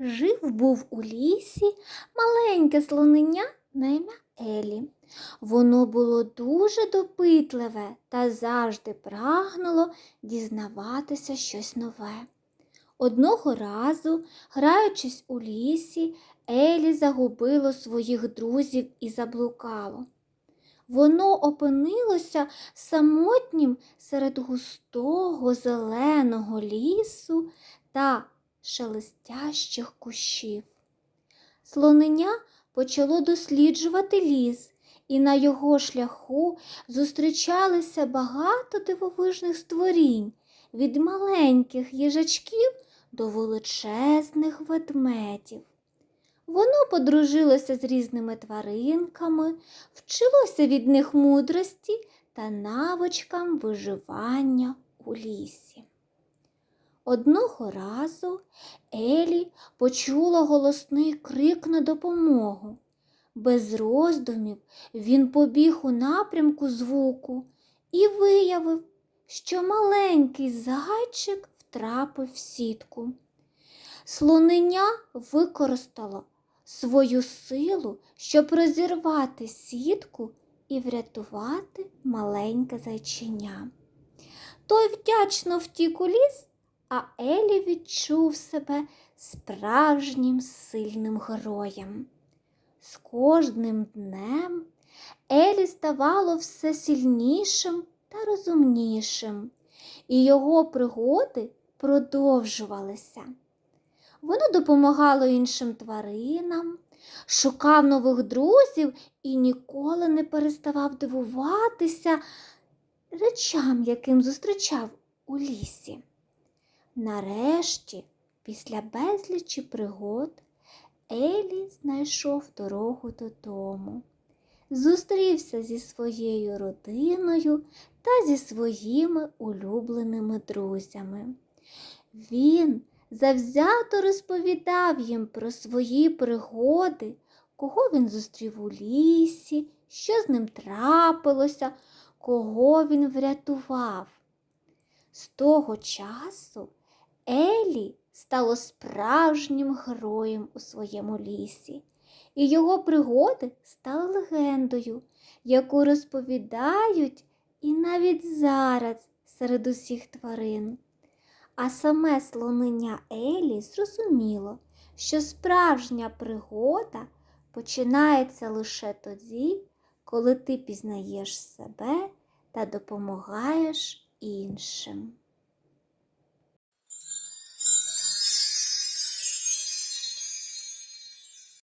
жив був у лісі маленьке слонення на ім'я Елі. Воно було дуже допитливе та завжди прагнуло дізнаватися щось нове. Одного разу, граючись у лісі, Елі загубило своїх друзів і заблукало. Воно опинилося самотнім серед густого зеленого лісу та шелестящих кущів. Слонення почало досліджувати ліс, і на його шляху зустрічалися багато дивовижних створінь від маленьких їжачків до величезних ведмедів. Воно подружилося з різними тваринками, вчилося від них мудрості та навичкам виживання у лісі. Одного разу Елі почула голосний крик на допомогу. Без роздумів він побіг у напрямку звуку і виявив, що маленький зайчик втрапив в сітку. Слонення використало свою силу, щоб розірвати сітку і врятувати маленьке зайчиня. Той вдячно втік у ліс, а Елі відчув себе справжнім сильним героєм. З кожним днем Елі ставало все сильнішим та розумнішим, і його пригоди продовжувалися. Воно допомагало іншим тваринам, шукав нових друзів і ніколи не переставав дивуватися речам, яким зустрічав у лісі. Нарешті, після безлічі пригод, Елі знайшов дорогу додому, зустрівся зі своєю родиною та зі своїми улюбленими друзями. Він завзято розповідав їм про свої пригоди, кого він зустрів у лісі, що з ним трапилося, кого він врятував. З того часу Елі стало справжнім героєм у своєму лісі, і його пригоди стали легендою, яку розповідають і навіть зараз серед усіх тварин. А саме слонення Елі зрозуміло, що справжня пригода починається лише тоді, коли ти пізнаєш себе та допомагаєш іншим.